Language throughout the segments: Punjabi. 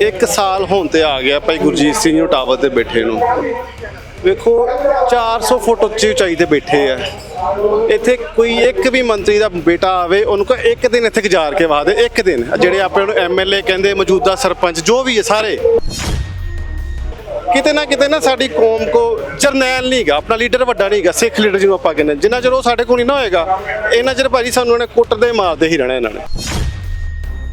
ਇੱਕ ਸਾਲ ਹੋਣ ਤੇ ਆ ਗਿਆ ਭਾਈ ਗੁਰਜੀਤ ਸਿੰਘ ਨੂੰ ਟਾਵਰ ਤੇ ਬੈਠੇ ਨੂੰ। ਵੇਖੋ 400 ਫੁੱਟ ਉੱਚੀ ਉਚਾਈ ਤੇ ਬੈਠੇ ਆ। ਇੱਥੇ ਕੋਈ ਇੱਕ ਵੀ ਮੰਤਰੀ ਦਾ ਬੇਟਾ ਆਵੇ, ਉਹਨੂੰ ਕੋ ਇੱਕ ਦਿਨ ਇੱਥੇ ਗੁਜ਼ਾਰ ਕੇ ਵਾਦੇ ਇੱਕ ਦਿਨ। ਜਿਹੜੇ ਆਪਣੇ ਨੂੰ ਐਮਐਲਏ ਕਹਿੰਦੇ, ਮੌਜੂਦਾ ਸਰਪੰਚ, ਜੋ ਵੀ ਹੈ ਸਾਰੇ। ਕਿਤੇ ਨਾ ਕਿਤੇ ਨਾ ਸਾਡੀ ਕੌਮ ਕੋ ਜਰਨੈਲ ਨਹੀਂਗਾ ਆਪਣਾ ਲੀਡਰ ਵੱਡਾ ਨਹੀਂਗਾ ਸਿੱਖ ਲੀਡਰ ਜਿਹਨੂੰ ਆਪਾਂ ਕਹਿੰਦੇ ਜਿੰਨਾ ਚਿਰ ਉਹ ਸਾਡੇ ਕੋਲ ਨਹੀਂ ਨਾ ਹੋਏਗਾ ਇਹਨਾਂ ਚਿਰ ਭਾਜੀ ਸਾਨੂੰ ਇਹਨੇ ਕੁੱਟਦੇ, ਮਾਰਦੇ ਹੀ ਰਹਿਣਾ ਇਹਨਾਂ ਨੇ।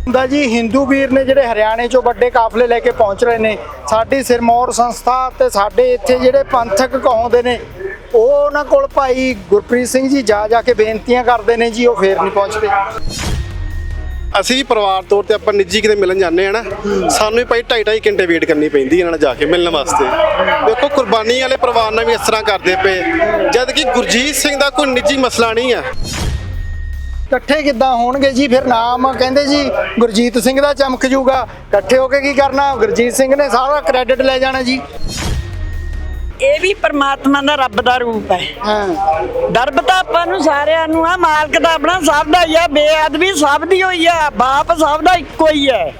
ਹੁੰਦਾ ਜੀ ਹਿੰਦੂ ਵੀਰ ਨੇ ਜਿਹੜੇ ਹਰਿਆਣੇ ਚੋਂ ਵੱਡੇ ਕਾਫਲੇ ਲੈ ਕੇ ਪਹੁੰਚ ਰਹੇ ਨੇ, ਸਾਡੀ ਸਿਰਮੌਰ ਸੰਸਥਾ ਤੇ ਸਾਡੇ ਇੱਥੇ ਜਿਹੜੇ ਪੰਥਕ ਕਹਾਉਂਦੇ ਨੇ, ਉਹ ਉਹਨਾਂ ਕੋਲ ਭਾਈ ਗੁਰਪ੍ਰੀਤ ਸਿੰਘ ਜੀ ਜਾ ਜਾ ਕੇ ਬੇਨਤੀਆਂ ਕਰਦੇ ਨੇ ਜੀ, ਉਹ ਫੇਰ ਨਹੀਂ ਪਹੁੰਚਦੇ। ਅਸੀਂ ਪਰਿਵਾਰ ਤੌਰ ਤੇ ਆਪਾਂ ਨਿੱਜੀ ਕਿਤੇ ਮਿਲਣ ਜਾਂਦੇ ਆ ਨਾ, ਸਾਨੂੰ ਵੀ ਭਾਈ ਢਾਈ ਢਾਈ ਘੰਟੇ ਵੇਟ ਕਰਨੀ ਪੈਂਦੀ ਇਹਨਾਂ ਨਾਲ ਜਾ ਕੇ ਮਿਲਣ ਵਾਸਤੇ। ਦੇਖੋ, ਕੁਰਬਾਨੀ ਵਾਲੇ ਪਰਿਵਾਰ ਨਾਲ ਵੀ ਇਸ ਤਰ੍ਹਾਂ ਕਰਦੇ ਪਏ ਜਦ ਕਿ ਗੁਰਜੀਤ ਸਿੰਘ ਦਾ ਕੋਈ ਨਿੱਜੀ ਮਸਲਾ ਨਹੀਂ ਆ ਇਕੱਠੇ ਕਿੱਦਾਂ ਹੋਣਗੇ ਜੀ? ਫਿਰ ਨਾਮ ਕਹਿੰਦੇ ਜੀ ਗੁਰਜੀਤ ਸਿੰਘ ਦਾ ਚਮਕ ਜੂਗਾ। ਇਕੱਠੇ ਹੋ ਕੇ ਕੀ ਕਰਨਾ? ਗੁਰਜੀਤ ਸਿੰਘ ਨੇ ਸਾਰਾ ਕ੍ਰੈਡਿਟ ਲੈ ਜਾਣਾ ਜੀ। ਇਹ ਵੀ ਪਰਮਾਤਮਾ ਦਾ ਰੱਬ ਦਾ ਰੂਪ ਹੈ। ਹਾਂ। ਦਰਬ ਤਾਂ ਆਪਾਂ ਨੂੰ ਸਾਰਿਆਂ ਨੂੰ ਆ ਮਾਲਕ ਦਾ ਆਪਣਾ ਸਭ ਦਾ ਹੀ ਆ ਬੇਅਦਬੀ ਸਭ ਦੀ ਹੋਈ ਆ ਬਾਪ ਸਭ ਦਾ ਇੱਕੋ ਹੀ ਹੈ।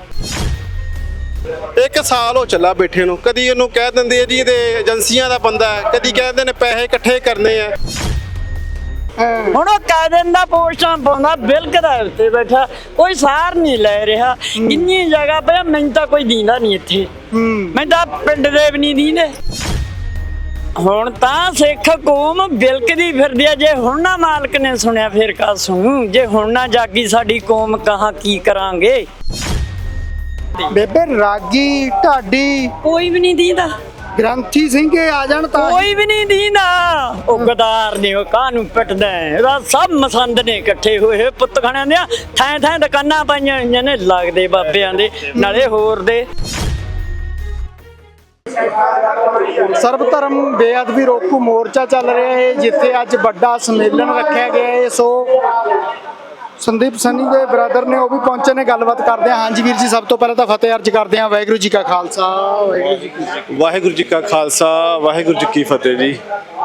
ਇੱਕ ਸਾਲ ਹੋ ਚੱਲਾ ਬੈਠੇ ਨੂੰ ਕਦੀ ਇਹਨੂੰ ਕਹਿ ਦਿੰਦੇ ਆ ਜੀ ਇਹਦੇ ਏਜੰਸੀਆਂ ਦਾ ਬੰਦਾ ਹੈ ਕਦੀ ਕਹਿੰਦੇ ਨੇ ਪੈਸੇ ਇਕੱਠੇ ਕਰਨੇ ਆ। ਹੁਣ ਉਹ ਕਾਇਦਨ ਦਾ ਪੋਸਟਾਂ ਪਾਉਂਦਾ ਬਿਲਕ ਦਾ ਉੱਤੇ ਬੈਠਾ। ਕੋਈ ਸਾਰ ਨਹੀਂ ਲੈ ਰਿਹਾ। ਇੰਨੀ ਜਗ੍ਹਾ ਪਿਆ ਮੈਨੂੰ ਤਾਂ ਕੋਈ ਦੀਂਦਾ ਨਹੀਂ ਇੱਥੇ। ਮੈਂ ਤਾਂ ਪਿੰਡ ਦੇ ਵੀ ਨਹੀਂ ਦੀਂਦੇ। ਹੁਣ ਤਾਂ ਸਿੱਖ ਕੌਮ ਬਿਲਕਦੀ ਫਿਰਦੀ ਆ। ਜੇ ਹੁਣ ਨਾ ਮਾਲਕ ਨੇ ਸੁਣਿਆ ਫਿਰ ਕਾ ਸੁਣੂ? ਜੇ ਹੁਣ ਨਾ ਜਾਗੀ ਸਾਡੀ ਕੌਮ ਕਹਾਂ ਕੀ ਕਰਾਂਗੇ? ਬੇਬੇ ਰਾਗੀ ਢਾਡੀ। ਕੋਈ ਵੀ ਨਹੀਂ ਦੀਂਦਾ। ਗ੍ਰੰਥੀ ਸਿੰਘ ਆ ਜਾਣ ਤਾਂ ਕੋਈ ਵੀ ਨਹੀਂ ਦੀਂਦਾ। ਉਹ ਗਦਾਰ ਨੇ ਉਹ ਕਾਹਨੂੰ ਪਿੱਟਦਾ? ਇਹਦਾ ਸਭ ਮਸੰਦ ਨੇ ਇਕੱਠੇ ਹੋਏ ਪੁੱਤ ਖਾਣਿਆਂ ਦੀਆਂ ਥਾਂ ਥਾਂ ਦੁਕਾਨਾਂ ਪਾਈਆਂ ਹੋਈਆਂ ਨੇ ਲੱਗਦੇ ਬਾਬਿਆਂ ਦੇ ਨਾਲੇ ਹੋਰ ਦੇ। ਸਰਬ ਧਰਮ ਬੇਅਦਬੀ ਰੋਕੂ ਮੋਰਚਾ ਚੱਲ ਰਿਹਾ ਹੈ ਜਿੱਥੇ ਅੱਜ ਵੱਡਾ ਸੰਮੇਲਨ ਰੱਖਿਆ ਗਿਆ ਹੈ। ਸੋ ਸੰਦੀਪ ਸਨੀ ਦੇ ਬ੍ਰਦਰ ਨੇ ਉਹ ਵੀ ਪਹੁੰਚੇ ਨੇ ਗੱਲਬਾਤ ਕਰਦੇ ਹਾਂ। ਹਾਂਜੀ ਵੀਰ ਜੀ ਸਭ ਤੋਂ ਪਹਿਲਾਂ ਤਾਂ ਫਤਿਹ ਅਰਜ ਕਰਦੇ ਹਾਂ ਵਾਹਿਗੁਰੂ ਜੀ ਕਾ ਖਾਲਸਾ ਵਾਹਿਗੁਰੂ ਜੀ ਕੀ ਫਤਿਹ। ਵਾਹਿਗੁਰੂ ਜੀ ਕਾ ਖਾਲਸਾ ਵਾਹਿਗੁਰੂ ਜੀ ਕੀ ਫਤਿਹ ਜੀ।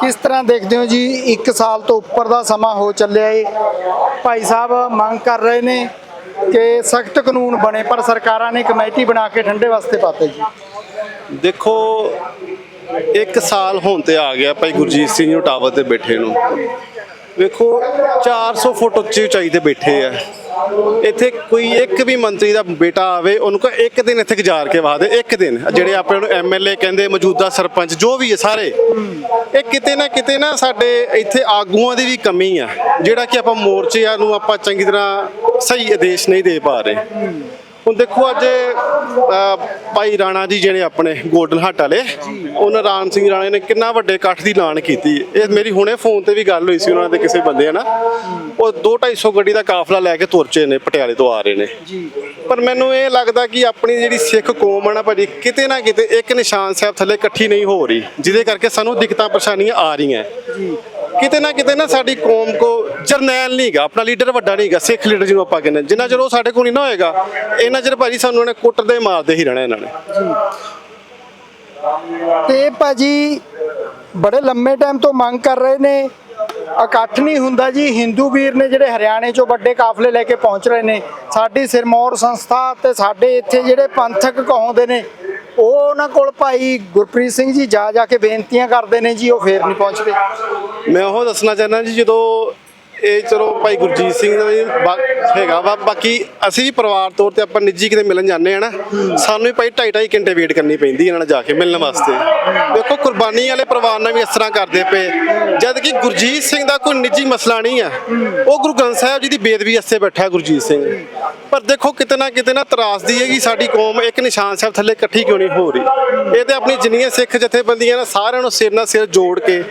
ਕਿਸ ਤਰ੍ਹਾਂ ਦੇਖਦੇ ਹੋ ਜੀ 1 ਸਾਲ ਤੋਂ ਉੱਪਰ ਦਾ ਸਮਾਂ ਹੋ ਚੱਲਿਆ ਏ। ਭਾਈ ਸਾਹਿਬ ਮੰਗ ਕਰ ਰਹੇ ਨੇ ਕਿ ਸਖਤ ਕਾਨੂੰਨ ਬਣੇ ਪਰ ਸਰਕਾਰਾਂ ਨੇ ਕਮੇਟੀ ਬਣਾ ਕੇ ਠੰਡੇ ਵਾਸਤੇ ਪਾਤੇ ਜੀ। ਦੇਖੋ ਇੱਕ ਸਾਲ ਹੋਣ ਤੇ ਆ ਗਿਆ ਭਾਈ ਗੁਰਜੀਤ ਸਿੰਘ ਨੂੰ ਟਾਵਰ ਤੇ ਬੈਠੇ ਨੂੰ। ਵੇਖੋ 400 ਫੁੱਟ ਉੱਚੀ ਉਚਾਈ ਤੇ ਬੈਠੇ ਆ। ਇੱਥੇ ਕੋਈ ਇੱਕ ਵੀ ਮੰਤਰੀ ਦਾ ਬੇਟਾ ਆਵੇ, ਉਹਨੂੰ ਕੋ ਇੱਕ ਦਿਨ ਇੱਥੇ ਗੁਜ਼ਾਰ ਕੇ ਵਾਹ ਦੇ, ਇੱਕ ਦਿਨ। ਜਿਹੜੇ ਆਪਣੇ ਨੂੰ ਐਮਐਲਏ ਕਹਿੰਦੇ, ਮੌਜੂਦਾ ਸਰਪੰਚ, ਜੋ ਵੀ ਹੈ ਸਾਰੇ। ਇਹ ਕਿਤੇ ਨਾ ਕਿਤੇ ਨਾ ਸਾਡੇ ਇੱਥੇ ਆਗੂਆਂ ਦੀ ਵੀ ਕਮੀ ਆ। ਜਿਹੜਾ ਕਿ ਆਪਾਂ ਮੋਰਚਿਆਂ ਨੂੰ ਆਪਾਂ ਚੰਗੀ ਤਰ੍ਹਾਂ ਸਹੀ ਆਦੇਸ਼ ਨਹੀਂ ਦੇ ਪਾ ਰਹੇ। ਹੁਣ ਦੇਖੋ ਅੱਜ ਭਾਈ ਰਾਣਾ ਜੀ ਜਿਹੜੇ ਆਪਣੇ ਗੋਲਡਨ ਹੱਟ ਵਾਲੇ ਉਹਨਾਂ ਰਾਮ ਸਿੰਘ ਰਾਣੇ ਨੇ ਕਿੰਨਾ ਵੱਡੇ ਇਕੱਠ ਦੀ ਐਲਾਨ ਕੀਤੀ। ਇਹ ਮੇਰੀ ਹੁਣੇ ਫੋਨ ਤੇ ਵੀ ਗੱਲ ਹੋਈ ਸੀ ਉਹਨਾਂ ਦੇ ਕਿਸੇ ਬੰਦੇ ਨਾਲ। ਉਹ 2-250 ਗੱਡੀ ਦਾ ਕਾਫਲਾ ਲੈ ਕੇ ਤੁਰਚੇ ਨੇ ਪਟਿਆਲੇ ਤੋਂ ਆ ਰਹੇ ਨੇ। ਪਰ ਮੈਨੂੰ ਇਹ ਲੱਗਦਾ ਕਿ ਆਪਣੀ ਜਿਹੜੀ ਸਿੱਖ ਕੌਮ ਆ ਨਾ ਭਾਜੀ ਕਿਤੇ ਨਾ ਕਿਤੇ ਇੱਕ ਨਿਸ਼ਾਨ ਸਾਹਿਬ ਥੱਲੇ ਇਕੱਠੀ ਨਹੀਂ ਹੋ ਰਹੀ ਜਿਹਦੇ ਕਰਕੇ ਸਾਨੂੰ ਦਿੱਕਤਾਂ ਪਰੇਸ਼ਾਨੀਆਂ ਆ ਰਹੀਆਂ। ਕਿਤੇ ਨਾ ਕਿਤੇ ਨਾ ਸਾਡੀ ਕੌਮ ਕੋ ਜਰਨੈਲ ਨਹੀਂਗਾ ਆਪਣਾ ਲੀਡਰ ਵੱਡਾ ਨਹੀਂਗਾ ਸਿੱਖ ਲੀਡਰ ਜਿਹਨੂੰ ਆਪਾਂ ਕਹਿੰਦੇ ਜਿੰਨਾ ਚਿਰ ਉਹ ਸਾਡੇ ਕੋਲ ਨਹੀਂ ਨਾ ਹੋਏਗਾ ਇਹਨਾਂ ਚਿਰ ਭਾਜੀ ਸਾਨੂੰ ਇਹਨੇ ਕੁੱਟਦੇ ਮਾਰਦੇ ਹੀ ਰਹਿਣਾ ਇਹਨਾਂ ਨੇ। ਤੇ ਭਾਜੀ ਬੜੇ ਲੰਮੇ ਟਾਈਮ ਤੋਂ ਮੰਗ ਕਰ ਰਹੇ ਨੇ। ਇਕੱਠ ਨਹੀਂ ਹੁੰਦਾ ਜੀ ਹਿੰਦੂ ਵੀਰ ਨੇ ਜਿਹੜੇ ਹਰਿਆਣੇ ਚੋਂ ਵੱਡੇ ਕਾਫਲੇ ਲੈ ਕੇ ਪਹੁੰਚ ਰਹੇ ਨੇ। ਸਾਡੀ ਸਿਰਮੌਰ ਸੰਸਥਾ ਤੇ ਸਾਡੇ ਇੱਥੇ ਜਿਹੜੇ ਪੰਥਕ ਕਹਾਉਂਦੇ ਨੇ ਉਹ ਉਹਨਾਂ ਕੋਲ ਭਾਈ ਗੁਰਪ੍ਰੀਤ ਸਿੰਘ ਜੀ ਜਾ ਜਾ ਕੇ ਬੇਨਤੀਆਂ ਕਰਦੇ ਨੇ ਜੀ, ਉਹ ਫੇਰ ਨਹੀਂ ਪਹੁੰਚਦੇ। ਮੈਂ ਉਹ ਦੱਸਣਾ ਚਾਹੁੰਦਾ ਜੀ, ਜਦੋਂ ਇਹ ਚਲੋ ਭਾਈ ਗੁਰਜੀਤ ਸਿੰਘ ਦਾ ਵੀ ਬਾ- ਹੈਗਾ ਵਾ। ਬਾਕੀ ਅਸੀਂ ਵੀ ਪਰਿਵਾਰ ਤੌਰ ਤੇ ਆਪਾਂ ਨਿੱਜੀ ਕਿਤੇ ਮਿਲਣ ਜਾਂਦੇ ਆ ਨਾ, ਸਾਨੂੰ ਵੀ ਭਾਈ ਢਾਈ ਢਾਈ ਘੰਟੇ ਵੇਟ ਕਰਨੀ ਪੈਂਦੀ ਇਹਨਾਂ ਨਾਲ ਜਾ ਕੇ ਮਿਲਣ ਵਾਸਤੇ। ਦੇਖੋ ਕੁਰਬਾਨੀ ਵਾਲੇ ਪਰਿਵਾਰ ਨਾਲ ਵੀ ਇਸ ਤਰ੍ਹਾਂ ਕਰਦੇ ਪਏ। ਜਦ ਕਿ ਗੁਰਜੀਤ ਸਿੰਘ ਦਾ ਕੋਈ ਨਿੱਜੀ ਮਸਲਾ ਨਹੀਂ ਆ, ਉਹ ਗੁਰੂ ਗ੍ਰੰਥ ਸਾਹਿਬ ਜੀ ਦੀ ਬੇਦਬੀ ਵਾਸਤੇ ਬੈਠਾ ਗੁਰਜੀਤ ਸਿੰਘ। ਪਰ ਦੇਖੋ ਕਿਤੇ ਨਾ ਕਿਤੇ ਨਾ ਤਰਾਸਦੀ ਹੈ ਕਿ ਸਾਡੀ ਕੌਮ ਇੱਕ ਨਿਸ਼ਾਨ ਸਾਹਿਬ ਥੱਲੇ ਇਕੱਠੀ ਕਿਉਂ ਨਹੀਂ ਹੋ ਰਹੀ? ਇਹ ਤੇ ਆਪਣੀ ਜਿੰਨੀਆਂ ਸਿੱਖ ਜਥੇਬੰਦੀਆਂ ਨੇ ਸਾਰਿਆਂ ਨੂੰ ਸਿਰ ਨਾਲ ਸਿਰ ਜੋੜ ਕੇ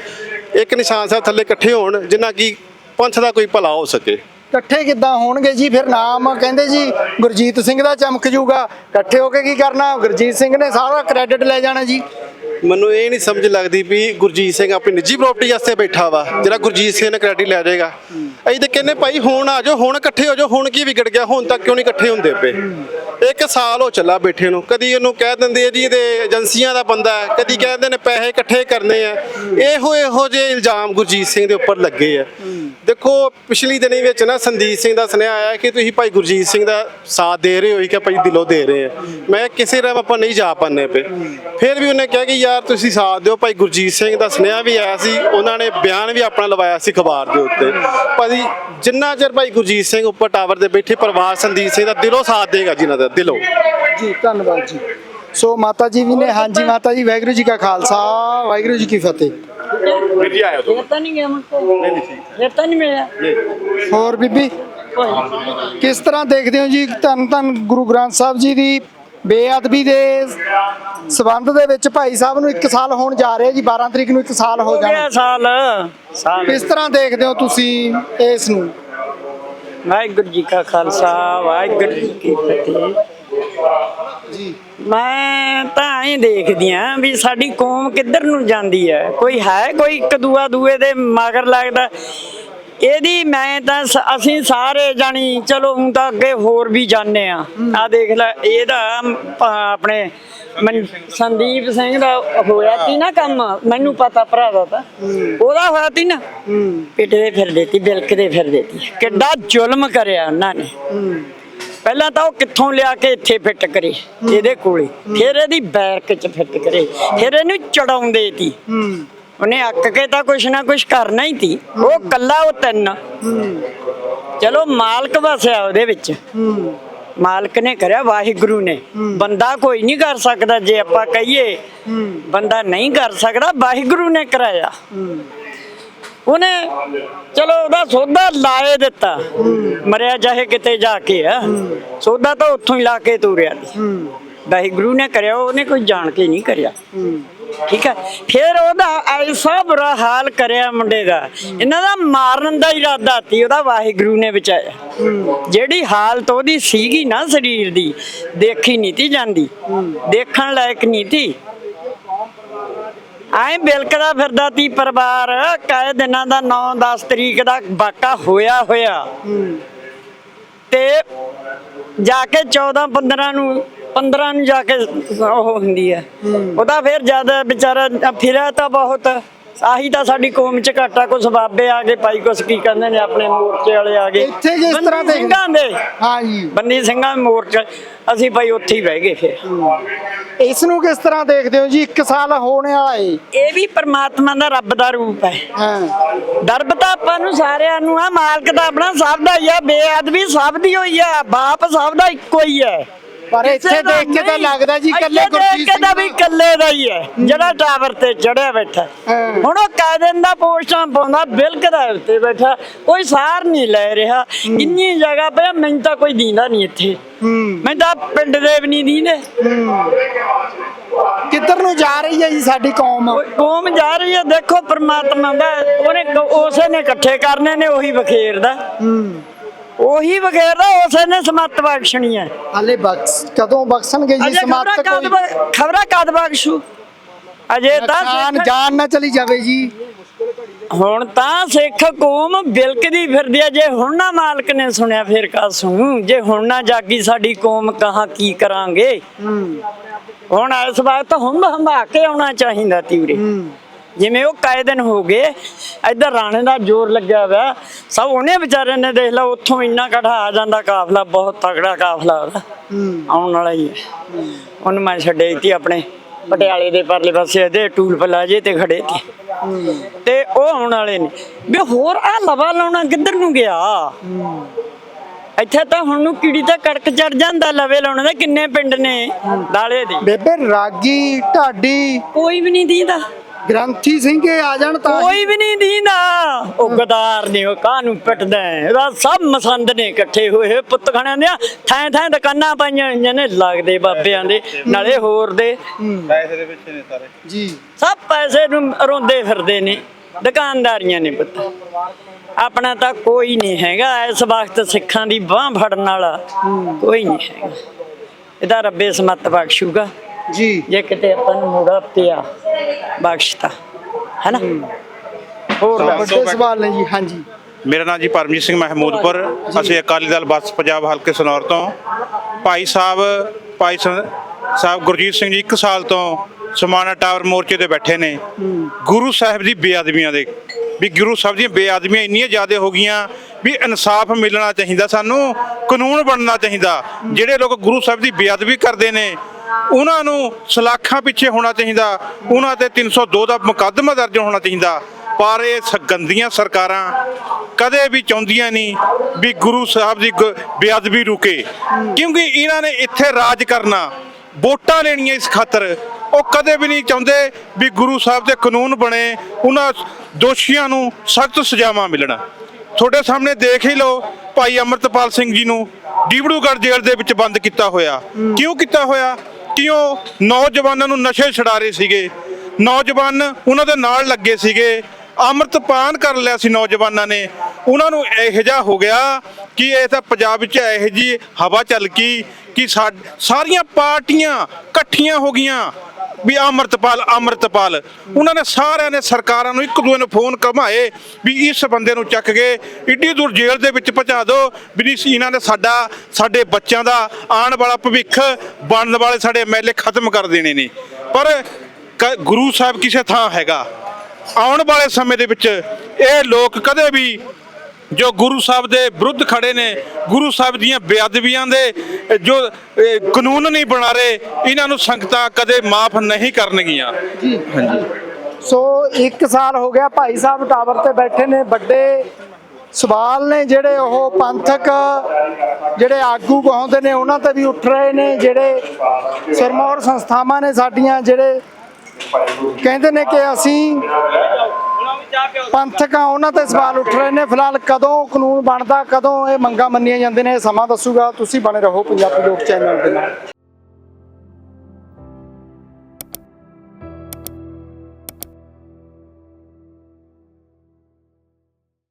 ਇੱਕ ਨਿਸ਼ਾਨ ਸਾਹਿਬ ਥੱਲੇ ਇਕੱਠੇ ਹੋਣ, ਜਿੰਨਾ ਕਿ ਪੰਥ ਦਾ ਕੋਈ ਭਲਾ ਹੋ ਸਕੇ। ਇਕੱਠੇ ਕਿੱਦਾਂ ਹੋਣਗੇ ਜੀ? ਫਿਰ ਨਾਮ ਕਹਿੰਦੇ ਜੀ ਗੁਰਜੀਤ ਸਿੰਘ ਦਾ ਚਮਕ ਜੂਗਾ। ਇਕੱਠੇ ਹੋ ਕੇ ਕੀ ਕਰਨਾ? ਗੁਰਜੀਤ ਸਿੰਘ ਨੇ ਸਾਰਾ ਕ੍ਰੈਡਿਟ ਲੈ ਜਾਣਾ ਜੀ। ਮੈਨੂੰ ਇਹ ਨਹੀਂ ਸਮਝ ਲੱਗਦੀ ਵੀ ਗੁਰਜੀਤ ਸਿੰਘ ਆਪਣੀ ਨਿੱਜੀ ਪ੍ਰਾਪਰਟੀ ਵਾਸਤੇ ਬੈਠਾ ਵਾ ਜਿਹੜਾ ਗੁਰਜੀਤ ਸਿੰਘ ਨੇ ਕ੍ਰੈਡਿਟ ਲੈ ਜਾਏਗਾ। ਅਸੀਂ ਤੇ ਕਹਿੰਦੇ ਭਾਈ ਹੁਣ ਆ ਜਾਓ, ਹੁਣ ਇਕੱਠੇ ਹੋ ਜਾਓ, ਹੁਣ ਕੀ ਵਿਗੜ ਗਿਆ? ਹੁਣ ਤੱਕ ਕਿਉਂ ਨਹੀਂ ਇਕੱਠੇ ਹੁੰਦੇ ਪਏ ਇੱਕ ਸਾਲ ਹੋ ਚੱਲਾ ਬੈਠੇ ਨੂੰ। ਕਦੀ ਇਹਨੂੰ ਕਹਿ ਦਿੰਦੇ ਆ ਜੀ, ਇਹਦੇ ਏਜੰਸੀਆਂ ਦਾ ਬੰਦਾ ਹੈ। ਕਦੀ ਕਹਿੰਦੇ ਨੇ ਪੈਸੇ ਇਕੱਠੇ ਕਰਨੇ ਆ। ਇਹੋ ਇਹੋ ਜਿਹੇ ਇਲਜ਼ਾਮ ਗੁਰਜੀਤ ਸਿੰਘ ਦੇ ਉੱਪਰ ਲੱਗੇ ਆ। ਦੇਖੋ, ਪਿਛਲੀ ਦਿਨੀ ਵਿੱਚ ਨਾ ਸੰਦੀਪ ਸਿੰਘ ਦਾ ਸੁਨੇਹਾ ਆਇਆ ਕਿ ਤੁਸੀਂ ਭਾਈ ਗੁਰਜੀਤ ਸਿੰਘ ਦਾ ਸਾਥ ਦੇ ਰਹੇ ਹੋ, ਕਿ ਭਾਈ ਦਿਲੋਂ ਦੇ ਰਹੇ ਆ। ਮੈਂ ਕਿਸੇ ਰਾਹ ਆਪਾਂ ਨਹੀਂ ਜਾ ਪਾਣੇ ਪਏ ਫਿਰ ਵੀ ਉਹਨੇ ਕਿਹਾ ਕਿ ਯਾਰ ਤੁਸੀਂ ਸਾਥ ਦਿਓ। ਭਾਈ ਗੁਰਜੀਤ ਸਿੰਘ ਦਾ ਸੁਨੇਹਾ ਵੀ ਆਇਆ ਸੀ। ਉਹਨਾਂ ਨੇ ਬਿਆਨ ਵੀ ਆਪਣਾ ਲਵਾਇਆ ਸੀ ਅਖਬਾਰ ਦੇ ਉੱਤੇ। ਭਾਜੀ ਜਿੰਨਾ ਚਿਰ ਭਾਈ ਗੁਰਜੀਤ ਸਿੰਘ ਉੱਪਰ ਟਾਵਰ ਦੇ ਬੈਠੇ ਪਰਿਵਾਰ ਸੰਦੀਪ ਸਿੰਘ ਦਾ ਦਿਲੋਂ ਸਾਥ ਦੇਗਾ ਜਿਨ੍ਹਾਂ ਦਾ ਦਿਲੋਂ। ਜੀ ਧੰਨਵਾਦ ਜੀ। ਸੋ ਮਾਤਾ ਜੀ ਵੀ ਨੇ ਹਾਂਜੀ ਮਾਤਾ ਜੀ ਵਾਹਿਗੁਰੂ ਜੀ ਕਾ ਖਾਲਸਾ ਵਾਹਿਗੁਰੂ ਜੀ ਕੀ ਫਤਿਹ। ਵੀਰ ਜੀ ਆਇਓ ਫਿਰ ਤਾਂ ਨਹੀਂ ਗਿਆ ਮੁੜ ਕੇ? ਫਿਰ ਤਾਂ ਨਹੀਂ ਮਿਲਿਆ? ਹੋਰ ਬੀਬੀ ਕਿਸ ਤਰ੍ਹਾਂ ਦੇਖਦੇ ਹੋ ਜੀ? ਧੰਨ ਧੰਨ ਗੁਰੂ ਗ੍ਰੰਥ ਸਾਹਿਬ ਜੀ ਦੀ ਬੇਅਦਬੀ ਦੇ ਸਬੰਧ ਦੇ ਵਿੱਚ ਭਾਈ ਸਾਹਿਬ ਨੂੰ 1 ਸਾਲ ਹੋਣ ਜਾ ਰਿਹਾ ਜੀ 12 ਤਰੀਕ ਨੂੰ 1 ਸਾਲ ਹੋ ਜਾਣਾ। ਸਾਲ। ਸਾਲ। ਕਿਸ ਤਰ੍ਹਾਂ ਦੇਖਦੇ ਹੋ ਤੁਸੀਂ ਇਸ ਨੂੰ? ਵਾਹਿਗੁਰੂ ਜੀ ਕਾ ਖਾਲਸਾ ਵਾਹਿਗੁਰੂ ਜੀ ਕੀ ਫਤਿਹ। ਜੀ। ਮੈਂ ਤਾਂ ਐਂ ਦੇਖਦੀ ਆ ਵੀ ਸਾਡੀ ਕੌਮ ਕਿੱਧਰ ਨੂੰ ਜਾਂਦੀ ਹੈ? ਕੋਈ ਹੈ ਕੋਈ ਇੱਕ ਦੂਆ ਦੂਏ ਦੇ ਮਗਰ ਲੱਗਦਾ? ਇਹਦੀ ਮੈਂ ਤਾਂ ਸ- ਅਸੀਂ ਸਾਰੇ ਜਾਣੀ, ਚਲੋ ਹੁਣ ਤਾਂ ਅੱਗੇ ਹੋਰ ਵੀ ਜਾਣੇ ਆ ਆ ਦੇਖ ਲੈ, ਇਹਦਾ ਪ- ਆਪਣੇ ਮਨ- ਸੰਦੀਪ ਸਿੰਘ ਦਾ ਹੋਇਆ ਤੀ ਨਾ ਕੰਮ, ਮੈਨੂੰ ਪਤਾ ਭਰਾ ਦਾ ਤਾਂ। ਉਹਦਾ ਹੋਇਆ ਤੀ ਨਾ। ਪਿੱਟਦੇ ਫਿਰਦੇ ਤੀ ਬਿਲਕਦੇ ਫਿਰਦੇ ਤੀ। ਕਿੱਡਾ ਜ਼ੁਲਮ ਕਰਿਆ ਉਹਨਾਂ ਨੇ। ਪਹਿਲਾਂ ਤਾਂ ਉਹ ਕਿੱਥੋਂ ਲਿਆ ਕੇ ਇੱਥੇ ਫਿੱਟ ਕਰੇ, ਇਹਦੇ ਕੋਲੇ। ਫਿਰ ਇਹਦੀ ਬੈਰਕ 'ਚ ਫਿੱਟ ਕਰੇ। ਫਿਰ ਇਹਨੂੰ ਚੜਾਉਂਦੇ ਤੀ। ਉਹਨੇ ਅੱਕ ਕੇ ਤਾਂ ਕੁਛ ਨਾ ਕੁਛ ਕਰਨਾ ਹੀ ਤੀ। ਉਹ ਕੱਲਾ ਉਹ ਤਿੰਨ। ਚਲੋ ਮਾਲਕ ਵਸਿਆ ਉਹਦੇ ਵਿੱਚ। ਮਾਲਕ ਨੇ ਕਰਿਆ, ਵਾਹਿਗੁਰੂ ਨੇ। ਬੰਦਾ ਕੋਈ ਨਹੀਂ ਕਰ ਸਕਦਾ, ਜੇ ਆਪਾਂ ਕਹੀਏ, ਬੰਦਾ ਨਹੀਂ ਕਰ ਸਕਦਾ, ਵਾਹਿਗੁਰੂ ਨੇ ਕਰਾਇਆ। ਉਹਨੇ ਚਲੋ ਉਹਦਾ ਸੌਦਾ ਲਾਏ ਦਿੱਤਾ। ਮਰਿਆ ਚਾਹੇ ਕਿਤੇ ਜਾ ਕੇ ਆ। ਸੌਦਾ ਤਾਂ ਉੱਥੋਂ ਹੀ ਲਾ ਕੇ ਤੁਰਿਆ ਵਾਹਿਗੁਰੂ ਨੇ ਕਰਿਆ, ਉਹਨੇ ਕੋਈ ਜਾਣ ਕੇ ਨਹੀਂ ਕਰਿਆ। ਠੀਕ ਹੈ। ਫਿਰ ਉਹਦਾ ਐਸਾ ਬੁਰਾ ਹਾਲ ਕਰਿਆ ਮੁੰਡੇ ਦਾ। ਇਹਨਾਂ ਦਾ ਮਾਰਨ ਦਾ ਇਰਾਦਾ ਸੀ, ਉਹਦਾ ਵਾਹਿਗੁਰੂ ਨੇ ਬਚਾਇਆ। ਜਿਹੜੀ ਹਾਲਤ ਉਹਦੀ ਸੀਗੀ ਨਾ ਸਰੀਰ ਦੀ, ਦੇਖੀ ਨਹੀਂ ਤੀ ਜਾਂਦੀ। ਦੇਖਣ ਲਾਇਕ ਨਹੀਂ ਤੀ ਐਂ ਬਿਲਕਦਾ ਫਿਰਦਾ ਤੀ ਪਰਿਵਾਰ ਕਾਏ ਦਿਨਾਂ ਦਾ 9-10 ਤਰੀਕ ਦਾ ਵਾਕਾ ਹੋਇਆ ਹੋਇਆ। ਤੇ ਜਾ ਕੇ 14-15 ਨੂੰ 15 ਨੂੰ ਜਾ ਕੇ ਉਹ ਹੁੰਦੀ ਹੈ। ਉਹਦਾ ਫਿਰ ਜਦ ਵਿਚਾਰਾ ਫਿਰਿਆ ਤਾਂ ਬਹੁਤ। ਆਹੀ ਤਾਂ ਸਾਡੀ ਕੌਮ ਚ ਘਾਟਾ ਕੁਛ ਬਾਬੇ ਆ ਗਏ ਭਾਈ ਕੁਛ ਕੀ ਕਹਿੰਦੇ ਨੇ ਆਪਣੇ ਮੋਰਚੇ ਵਾਲੇ ਆ ਗਏ। ਇੱਥੇ ਜਿਸ ਤਰ੍ਹਾਂ ਦੇ- ਸਿੰਘਾਂ ਦੇ। ਬੰਦੀ ਸਿੰਘਾਂ ਦੇ ਮੋਰਚੇ। ਅਸੀਂ ਭਾਈ ਉੱਥੇ ਹੀ ਬਹਿ ਗਏ ਫਿਰ। ਇਸ ਨੂੰ ਕਿਸ ਤਰ੍ਹਾਂ ਦੇਖਦੇ ਹੋ ਜੀ? 1 ਸਾਲ ਹੋਣੇ ਵਾਲਾ ਏ। ਇਹ ਵੀ ਪਰਮਾਤਮਾ ਦਾ ਰੱਬ ਦਾ ਰੂਪ ਹੈ। ਹਾਂ। ਦਰਬ ਤਾਂ ਆਪਾਂ ਨੂੰ ਸਾਰਿਆਂ ਨੂੰ ਆ ਮਾਲਕ ਦਾ ਆਪਣਾ ਸਭ ਦਾ ਹੀ ਆ ਬੇਅਦਬੀ ਸਭ ਦੀ ਹੋਈ ਆ ਬਾਪ ਸਭ ਦਾ ਇੱਕੋ ਹੀ ਹੈ। ਪਰ ਇੱਥੇ ਦਾ ਦੇਖ ਕੇ ਤਾਂ। ਲੱਗਦਾ ਜੀ ਇਕੱਲੇ ਗੁਰਜੀਤ ਸਿੰਘ ਤਾਂ ਵੀ ਇਕੱਲੇ ਦਾ ਹੀ ਹੈ ਜਿਹੜਾ ਟਾਵਰ ਤੇ ਚੜਿਆ ਬੈਠਾ। ਹੁਣ ਉਹ ਕਾਇਦਨ ਦਾ ਪੋਸਟਾਂ ਪਾਉਂਦਾ ਬਿਲਕਦਾ ਉੱਤੇ ਬੈਠਾ। ਕੋਈ ਸਾਰ ਨਹੀਂ ਲੈ ਰਿਹਾ। ਇੰਨੀ ਜਗ੍ਹਾ ਪਿਆ ਮੈਨੂੰ ਤਾਂ ਕੋਈ ਦੀਂਦਾ ਨਹੀਂ ਇੱਥੇ। ਮੈਂ ਤਾਂ ਪਿੰਡ ਦੇ ਵੀ ਨਹੀਂ ਦੀਂਦੇ। ਕਿੱਧਰ ਨੂੰ ਜਾ ਰਹੀ ਹੈ ਜੀ ਸਾਡੀ ਕੌਮ? ਕੌਮ ਜਾ ਰਹੀ ਹੈ ਦੇਖੋ ਪ੍ਰਮਾਤਮਾ ਦਾ ਉਹਨੇ ਉਸੇ ਨੇ ਇਕੱਠੇ ਕਰਨੇ ਨੇ ਉਹੀ ਬਖੇਰਦਾ ਹੂੰ। ਉਹੀ ਬਖੇਰਦਾ ਉਸੇ ਨੇ ਸਮੱਤ ਬਖਸ਼ਣੀ ਹੈ। ਹਲੇ ਬਖਸ਼ ਕਦੋਂ ਬਖਸ਼ਣਗੇ ਜੀ? ਅਜੇ ਖਬਰਾਂ ਸਮਾਪਤ ਕਦ ਕੋਈ ਖਬਰਾਂ ਕਦ ਬਖਸ਼ੂ? ਅਜੇ ਤਾਂ ਜਾਨ ਨਾ ਚਲੀ ਜਾਵੇ ਜੀ। ਹੁਣ ਤਾਂ ਸਿੱਖ ਕੌਮ ਬਿਲਕਦੀ ਫਿਰਦੀ ਆ ਜੇ ਹੁਣ ਨਾ ਮਾਲਕ ਨੇ ਸੁਣਿਆ ਫਿਰ ਕਾ ਸੁਣੂ? ਜੇ ਹੁਣ ਨਾ ਜਾਗੀ ਸਾਡੀ ਕੌਮ ਕਹਾਂ ਕੀ ਕਰਾਂਗੇ? ਹੁਣ ਇਸ ਵਕਤ ਹੰਬ ਹੰਬਾ ਕੇ ਆਉਣਾ ਚਾਹੀਦਾ ਤੀਵਰੇ। ਜਿਵੇਂ ਉਹ ਕਾਇਦਨ ਹੋ ਗਏ ਇੱਧਰ ਰਾਣੇ ਦਾ ਜ਼ੋਰ ਲੱਗਿਆ ਹੋਇਆ ਸਭ ਉਹਨੇ ਵਿਚਾਰੇ ਨੇ ਦੇਖ ਲਾ ਉੱਥੋਂ ਇੰਨਾ ਕਢਾ ਆ ਜਾਂਦਾ ਕਾਫਲਾ ਬਹੁਤ ਤਗੜਾ ਕਾਫਲਾ ਉਹਦਾ। ਆਉਣ ਵਾਲਾ ਹੀ ਹੈ। ਉਹਨੂੰ ਮੈਂ ਛੱਡੇ ਤੀ ਆਪਣੇ ਪਟਿਆਲੇ ਦੇ ਪਰਲੇ ਪਾਸੇ ਇਹਦੇ ਟੂਲ ਪਲਾਜੇ ਤੇ ਖੜੇ ਤੇ। ਤੇ ਉਹ ਆਉਣ ਵਾਲੇ ਨੇ। ਵੀ ਹੋਰ ਆ ਲਵਾ ਲਾਉਣਾ ਕਿੱਧਰ ਨੂੰ ਗਿਆ? ਇੱਥੇ ਤਾਂ ਹੁਣ ਨੂੰ ਕੀੜੀ ਤਾਂ ਕੜਕ ਚੜ ਜਾਂਦਾ ਲਵੇ ਲਾਉਣੇ ਦਾ ਕਿੰਨੇ ਪਿੰਡ ਨੇ ਦਾਲੇ ਦੇ। ਬੇਬੇ ਰਾਗੀ ਢਾਡੀ। ਕੋਈ ਵੀ ਨਹੀਂ ਦੀਦਾ। ਗ੍ਰੰਥੀ ਸਿੰਘੇ ਆ ਜਾਣ ਤਾਂ ਕੋਈ ਵੀ ਨਹੀਂ ਦੀਦਾ। ਉਹ ਗਦਾਰ ਨੇ ਉਹ ਕਾਹਨੂੰ ਪਿੱਟਦਾ ਹੈ? ਉਹਦਾ ਸਭ ਮਸੰਦ ਨੇ ਇਕੱਠੇ ਹੋਏ ਹੋਏ ਪੁੱਤ ਖਾਣਿਆਂ ਦੀਆਂ ਥਾਂ ਥਾਂ ਦੁਕਾਨਾਂ ਪਾਈਆਂ ਹੋਈਆਂ ਨੇ ਲੱਗਦੇ ਬਾਬਿਆਂ ਦੇ ਨਾਲੇ ਹੋਰ ਦੇ। ਜੀ। ਸਭ ਪੈਸੇ ਨੂੰ ਰੋਂਦੇ ਫਿਰਦੇ ਨੇ। ਦੁਕਾਨਦਾਰੀਆਂ ਨੇ ਪੁੱਤ। ਆਪਣਾ ਤਾਂ ਕੋਈ ਨਹੀਂ ਹੈਗਾ ਇਸ ਵਕਤ ਸਿੱਖਾਂ ਦੀ ਬਾਹ ਫੜਨ ਵਾਲਾ। ਕੋਈ ਨਹੀਂ ਹੈਗਾ। ਇਹਦਾ ਰੱਬੇ ਸਮਤ ਬਖਸ਼ੂਗਾ। ਜੀ। ਜੇ ਕਿਤੇ ਆਪਾਂ ਨੂੰ ਮੋੜਾ ਪਿਆ ਬਖਸ਼ਤਾ। ਹੈਨਾ? ਹੋਰ। ਵੱਡੇ ਸਵਾਲ ਨੇ ਜੀ ਹਾਂਜੀ। ਮੇਰਾ ਨਾਮ ਜੀ ਪਰਮਜੀਤ ਸਿੰਘ ਮਹਿਮੂਦਪੁਰ ਅਸੀਂ ਅਕਾਲੀ ਦਲ ਬੱਸ ਪੰਜਾਬ ਹਲਕੇ ਸਨੌਰ ਤੋਂ। ਭਾਈ ਸਾਹਿਬ ਭਾਈ ਸਾਹਿਬ ਗੁਰਜੀਤ ਸਿੰਘ ਜੀ 1 ਸਾਲ ਤੋਂ ਸਮਾਣਾ ਟਾਵਰ ਮੋਰਚੇ ਤੇ ਬੈਠੇ ਨੇ। ਗੁਰੂ ਸਾਹਿਬ ਦੀ ਬੇਅਦਬੀਆਂ ਦੇ ਵੀ ਗੁਰੂ ਸਾਹਿਬ ਦੀਆਂ ਬੇਅਦਬੀਆਂ ਇੰਨੀਆਂ ਜ਼ਿਆਦਾ ਹੋ ਗਈਆਂ ਵੀ ਇਨਸਾਫ ਮਿਲਣਾ ਚਾਹੀਦਾ ਸਾਨੂੰ ਕਾਨੂੰਨ ਬਣਨਾ ਚਾਹੀਦਾ। ਜਿਹੜੇ ਲੋਕ ਗੁਰੂ ਸਾਹਿਬ ਦੀ ਬੇਅਦਬੀ ਕਰਦੇ ਨੇ ਉਹਨਾਂ ਨੂੰ ਸਲਾਖਾਂ ਪਿੱਛੇ ਹੋਣਾ ਚਾਹੀਦਾ, ਉਹਨਾਂ ਤੇ 302 ਦਾ ਮੁਕੱਦਮਾ ਦਰਜ ਹੋਣਾ ਚਾਹੀਦਾ। ਪਰ ਇਹ ਗੰਦੀਆਂ ਸਰਕਾਰਾਂ ਕਦੇ ਵੀ ਚਾਹੁੰਦੀਆਂ ਨਹੀਂ ਵੀ ਗੁਰੂ ਸਾਹਿਬ ਦੀ ਗ- ਬੇਅਦਬੀ ਰੁਕੇ। ਕਿਉਂਕਿ ਇਹਨਾਂ ਨੇ ਇੱਥੇ ਰਾਜ ਕਰਨਾ, ਵੋਟਾਂ ਲੈਣੀਆਂ ਇਸ ਖਾਤਰ। ਉਹ ਕਦੇ ਵੀ ਨਹੀਂ ਚਾਹੁੰਦੇ ਵੀ ਗੁਰੂ ਸਾਹਿਬ ਦੇ ਕਾਨੂੰਨ ਬਣੇ, ਉਹਨਾਂ ਦੋਸ਼ੀਆਂ ਨੂੰ ਸਖਤ ਸਜ਼ਾਵਾਂ ਮਿਲਣ। ਤੁਹਾਡੇ ਸਾਹਮਣੇ ਦੇਖ ਹੀ ਲਓ, ਭਾਈ ਅਮਰਤਪਾਲ ਸਿੰਘ ਜੀ ਨੂੰ ਡਿਬੜੂਗੜ੍ਹ ਜੇਲ੍ਹ ਦੇ ਵਿੱਚ ਬੰਦ ਕੀਤਾ ਹੋਇਆ। ਕਿਉਂ ਕੀਤਾ ਹੋਇਆ? ਕਿਉਂ ਨੌਜਵਾਨਾਂ ਨੂੰ ਨਸ਼ੇ ਛਡਾ ਰਹੇ ਸੀਗੇ। ਨੌਜਵਾਨ ਉਹਨਾਂ ਦੇ ਨਾਲ ਲੱਗੇ ਸੀਗੇ। ਅੰਮ੍ਰਿਤਪਾਨ ਕਰ ਲਿਆ ਸੀ ਨੌਜਵਾਨਾਂ ਨੇ। ਉਹਨਾਂ ਨੂੰ ਇਹੋ ਜਿਹਾ ਹੋ ਗਿਆ ਕਿ ਇਹ ਤਾਂ ਪੰਜਾਬ ਵਿੱਚ ਇਹੋ ਜੀ ਹਵਾ ਚੱਲ ਗਈ ਕਿ ਸਾ- ਸਾਰੀਆਂ ਪਾਰਟੀਆਂ ਇਕੱਠੀਆਂ ਹੋ ਗਈਆਂ। ਵੀ ਅੰਮ੍ਰਿਤਪਾਲ ਅੰਮ੍ਰਿਤਪਾਲ। ਉਹਨਾਂ ਨੇ ਸਾਰਿਆਂ ਨੇ ਸਰਕਾਰਾਂ ਨੂੰ ਇੱਕ ਦੂਏ ਨੂੰ ਫੋਨ ਘਮਾਏ ਵੀ ਇਸ ਬੰਦੇ ਨੂੰ ਚੱਕ ਕੇ ਇੱਡੀ ਦੂਰ ਜੇਲ੍ਹ ਦੇ ਵਿੱਚ ਪਹੁੰਚਾ ਦਿਓ ਵੀ ਨਹੀਂ ਸੀ ਇਹਨਾਂ ਨੇ ਸਾਡਾ, ਸਾਡੇ ਬੱਚਿਆਂ ਦਾ ਆਉਣ ਵਾਲਾ ਭਵਿੱਖ, ਬਣਨ ਵਾਲੇ ਸਾਡੇ ਐਮਐਲਏ ਖਤਮ ਕਰ ਦੇਣੇ ਨੇ। ਪਰ ਕ- ਗੁਰੂ ਸਾਹਿਬ ਕਿਸੇ ਥਾਂ ਹੈਗਾ। ਆਉਣ ਵਾਲੇ ਸਮੇਂ ਦੇ ਵਿੱਚ ਇਹ ਲੋਕ ਕਦੇ ਵੀ ਜੋ ਗੁਰੂ ਸਾਹਿਬ ਦੇ ਵਿਰੁੱਧ ਖੜੇ ਨੇ ਗੁਰੂ ਸਾਹਿਬ ਦੀਆਂ ਬੇਅਦਬੀਆਂ ਦੇ ਜੋ ਕਾਨੂੰਨ ਨਹੀਂ ਬਣਾ ਰਹੇ ਇਹਨਾਂ ਨੂੰ ਸੰਗਤਾਂ ਕਦੇ ਮਾਫ ਨਹੀਂ ਕਰਨਗੀਆਂ। ਸੋ 1 ਸਾਲ ਹੋ ਗਿਆ ਭਾਈ ਸਾਹਿਬ ਟਾਵਰ ਤੇ ਬੈਠੇ ਨੇ ਵੱਡੇ ਸਵਾਲ ਨੇ ਜਿਹੜੇ ਉਹ ਪੰਥਕ ਜਿਹੜੇ ਆਗੂ ਕਹਾਉਂਦੇ ਨੇ ਉਹਨਾਂ ਤੇ ਵੀ ਉੱਠ ਰਹੇ ਨੇ ਜਿਹੜੇ ਸਿਰਮੌਰ ਸੰਸਥਾਵਾਂ ਨੇ ਸਾਡੀਆਂ ਜਿਹੜੇ ਕਹਿੰਦੇ ਨੇ ਕਿ ਅਸੀਂ ਪੰਥਕਾਂ ਉਹਨਾਂ ਤੇ ਸਵਾਲ ਉੱਠ ਰਹੇ ਨੇ। ਫਿਲਹਾਲ ਕਦੋਂ ਕਾਨੂੰਨ ਬਣਦਾ, ਕਦੋਂ ਇਹ ਮੰਗਾਂ ਮੰਨੀਆਂ ਜਾਂਦੇ ਨੇ ਸਮਾਂ ਦੱਸੂਗਾ। ਤੁਸੀਂ ਬਣੇ ਰਹੋ ਪੰਜਾਬੀ ਲੋਕ ਚੈਨਲ ਦੇ ਨਾਲ।